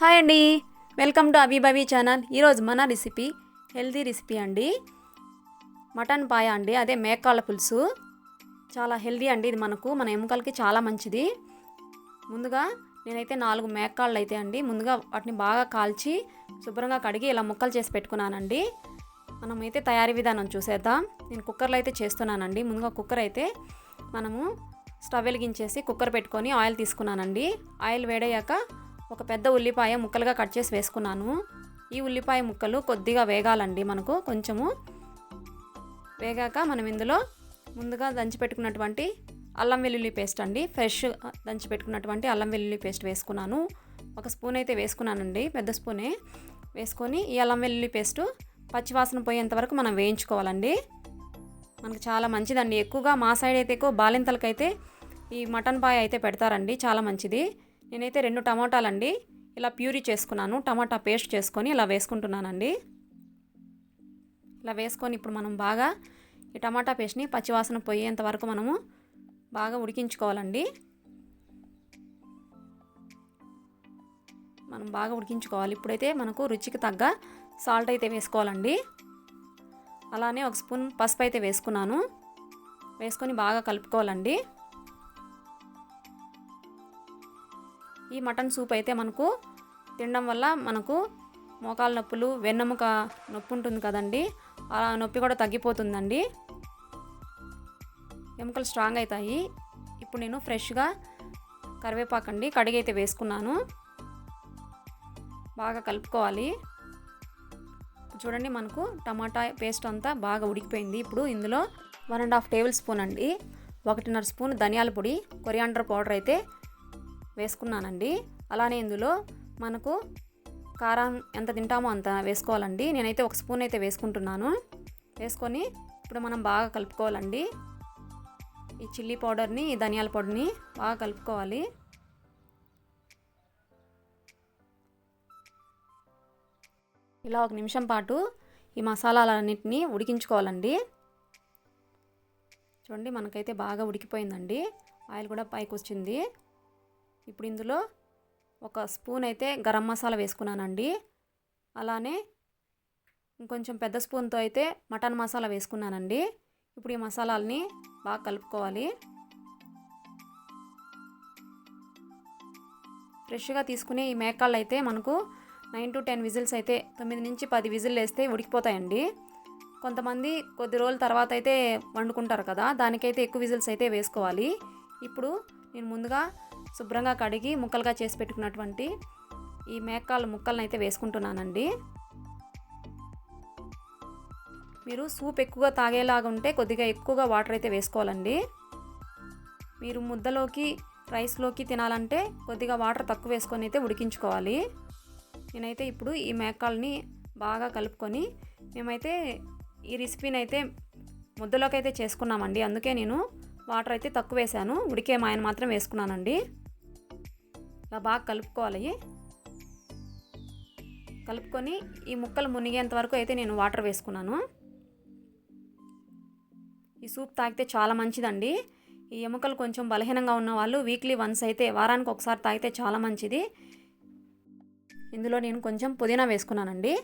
Hi అండి. Welcome to అభిభవి channel. ఈరోజు మన రెసిపీ హెల్దీ రెసిపీ అండి. మటన్ పాయ అండి. అదే మేకాళ్ళ పులుసు. చాలా హెల్దీ అండి ఇది మనకు. మన ఎముకలకి చాలా మంచిది. ముందుగా నేనైతే నాలుగు మేకాళ్ళు అయితే అండి ముందుగా వాటిని బాగా కాల్చి శుభ్రంగా కడిగి ఇలా ముక్కలు చేసి పెట్టుకున్నానండి. మనమైతే తయారీ విధానం చూసేద్దాం. నేను కుక్కర్లో అయితే చేస్తున్నానండి. ముందుగా కుక్కర్ అయితే మనము స్టవ్ వెలిగించేసి కుక్కర్ పెట్టుకొని ఆయిల్ తీసుకున్నానండి. ఆయిల్ వేడయ్యాక ఒక పెద్ద ఉల్లిపాయ ముక్కలుగా కట్ చేసి వేసుకున్నాను. ఈ ఉల్లిపాయ ముక్కలు కొద్దిగా వేగాలండి మనకు కొంచెము. వేగాక మనం ఇందులో ముందుగా దంచి పెట్టుకున్నటువంటి అల్లం వెల్లుల్లి పేస్ట్ అండి. ఫ్రెష్ దంచి పెట్టుకున్నటువంటి అల్లం వెల్లుల్లి పేస్ట్ వేసుకున్నాను. ఒక స్పూన్ అయితే వేసుకున్నానండి పెద్ద స్పూనే. వేసుకొని ఈ అల్లం వెల్లుల్లి పేస్టు పచ్చివాసన పోయేంత వరకు మనం వేయించుకోవాలండి. మనకు చాలా మంచిదండి. ఎక్కువగా మా సైడ్ అయితే ఎక్కువ బాలింతలకైతే ఈ మటన్ పాయ అయితే పెడతారండి చాలా మంచిది. నేనైతే రెండు టమాటాలండి. ఇలా ప్యూరీ చేసుకున్నాను. టమాటా పేస్ట్ చేసుకొని ఇలా వేసుకుంటున్నానండి. ఇలా వేసుకొని ఇప్పుడు మనం బాగా ఈ టమాటా పేస్ట్ని పచ్చివాసన పోయేంత వరకు మనము బాగా ఉడికించుకోవాలండి. మనం బాగా ఉడికించుకోవాలి. ఇప్పుడైతే మనకు రుచికి తగ్గ సాల్ట్ అయితే వేసుకోవాలండి. అలానే ఒక స్పూన్ పసుపు అయితే వేసుకున్నాను. వేసుకొని బాగా కలుపుకోవాలండి. ఈ మటన్ సూప్ అయితే మనకు తినడం వల్ల మనకు మోకాల నొప్పులు వెన్నెముక నొప్పి ఉంటుంది కదండి. ఆ నొప్పి కూడా తగ్గిపోతుందండి. ఎముకలు స్ట్రాంగ్ అవుతాయి. ఇప్పుడు నేను ఫ్రెష్గా కరివేపాకండి కడిగి అయితే వేసుకున్నాను. బాగా కలుపుకోవాలి. చూడండి మనకు టమాటా పేస్ట్ అంతా బాగా ఉడికిపోయింది. ఇప్పుడు ఇందులో one and half tablespoon అండి. ఒకటిన్నర స్పూన్ ధనియాల పొడి కొరియాండర్ పౌడర్ అయితే వేసుకున్నానండి. అలానే ఇందులో మనకు కారం ఎంత తింటామో అంత వేసుకోవాలండి. నేనైతే ఒక స్పూన్ అయితే వేసుకుంటున్నాను. వేసుకొని ఇప్పుడు మనం బాగా కలుపుకోవాలండి. ఈ చిల్లీ పౌడర్ని ఈ ధనియాల పొడిని బాగా కలుపుకోవాలి. ఇలా ఒక నిమిషం పాటు ఈ మసాలాలన్నింటినీ ఉడికించుకోవాలండి. చూడండి మనకైతే బాగా ఉడికిపోయిందండి. ఆయిల్ కూడా పైకి వచ్చింది ఇప్పుడు ఇందులో ఒక స్పూన్ అయితే గరం మసాలా వేసుకున్నానండి. అలానే ఇంకొంచెం పెద్ద స్పూన్తో అయితే మటన్ మసాలా వేసుకున్నానండి. ఇప్పుడు ఈ మసాలాలని బాగా కలుపుకోవాలి. ఫ్రెష్గా తీసుకునే ఈ మేకాళ్ళు అయితే మనకు నైన్ టు టెన్ విజిల్స్ అయితే తొమ్మిది నుంచి పది విజిల్ వేస్తే ఉడికిపోతాయండి. కొంతమంది కొద్ది రోజుల తర్వాత అయితే వండుకుంటారు కదా దానికైతే ఎక్కువ విజిల్స్ అయితే వేసుకోవాలి. ఇప్పుడు నేను ముందుగా శుభ్రంగా కడిగి ముక్కలుగా చేసి పెట్టుకున్నటువంటి ఈ మేకాల ముక్కలను అయితే వేసుకుంటున్నానండి. మీరు సూప్ ఎక్కువగా తాగేలాగా ఉంటే కొద్దిగా ఎక్కువగా వాటర్ అయితే వేసుకోవాలండి. మీరు ముద్దలోకి రైస్లోకి తినాలంటే కొద్దిగా వాటర్ తక్కువ వేసుకొని అయితే ఉడికించుకోవాలి. నేనైతే ఇప్పుడు ఈ మేకాల్ని బాగా కలుపుకొని మేమైతే ఈ రెసిపీని అయితే ముద్దలోకి అయితే చేసుకున్నామండి. అందుకే నేను వాటర్ అయితే తక్కువ వేసాను. ఉడికే మాయన మాత్రం వేసుకున్నానండి. ఇలా బాగా కలుపుకోవాలి. కలుపుకొని ఈ ముక్కలు మునిగేంత వరకు అయితే నేను వాటర్ వేసుకున్నాను. ఈ సూప్ తాగితే చాలా మంచిదండి. ఈ ఎముకలు కొంచెం బలహీనంగా ఉన్న వాళ్ళు వీక్లీ వన్స్ అయితే వారానికి ఒకసారి తాగితే చాలా మంచిది. ఇందులో నేను కొంచెం పుదీనా వేసుకున్నానండి.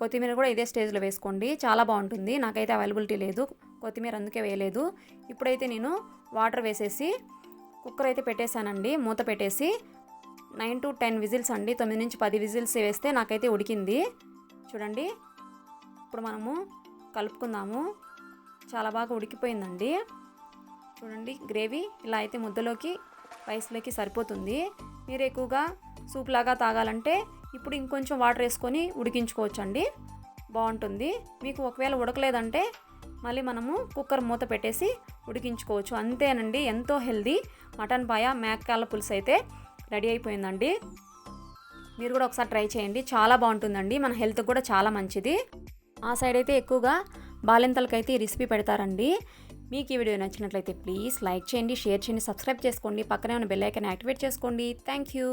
కొత్తిమీర కూడా ఇదే స్టేజ్లో వేసుకోండి. చాలా బాగుంటుంది. నాకైతే అవైలబిలిటీ లేదు. కొత్తిమీర అందుకే వేయలేదు. ఇప్పుడైతే నేను వాటర్ వేసేసి కుక్కర్ అయితే పెట్టేశానండి. మూత పెట్టేసి నైన్ టు టెన్ విజిల్స్ అండి తొమ్మిది నుంచి పది విజిల్స్ వేస్తే నాకైతే ఉడికింది. చూడండి ఇప్పుడు మనము కలుపుకుందాము. చాలా బాగా ఉడికిపోయిందండి. చూడండి గ్రేవీ ఇలా అయితే ముద్దలోకి రైస్లోకి సరిపోతుంది. మీరు ఎక్కువగా సూప్ లాగా తాగాలంటే ఇప్పుడు ఇంకొంచెం వాటర్ వేసుకొని ఉడికించుకోవచ్చండి. బాగుంటుంది. మీకు ఒకవేళ ఉడకలేదంటే మళ్ళీ మనము కుక్కర్ మూత పెట్టేసి ఉడికించుకోవచ్చు. అంతేనండి ఎంతో హెల్దీ. మటన్ పాయ మేకాల పులుసు అయితే రెడీ అయిపోయిందండి. మీరు కూడా ఒకసారి ట్రై చేయండి. చాలా బాగుంటుందండి. మన హెల్త్ కూడా చాలా మంచిది. ఆ సైడ్ అయితే ఎక్కువగా బాలింతలకైతే ఈ రెసిపీ పెడతారండి. మీకు ఈ వీడియో నచ్చినట్లయితే ప్లీజ్ లైక్ చేయండి షేర్ చేయండి సబ్స్క్రైబ్ చేసుకోండి. పక్కనే ఉన్న బెల్ ఐకాన్ యాక్టివేట్ చేసుకోండి. Thank you.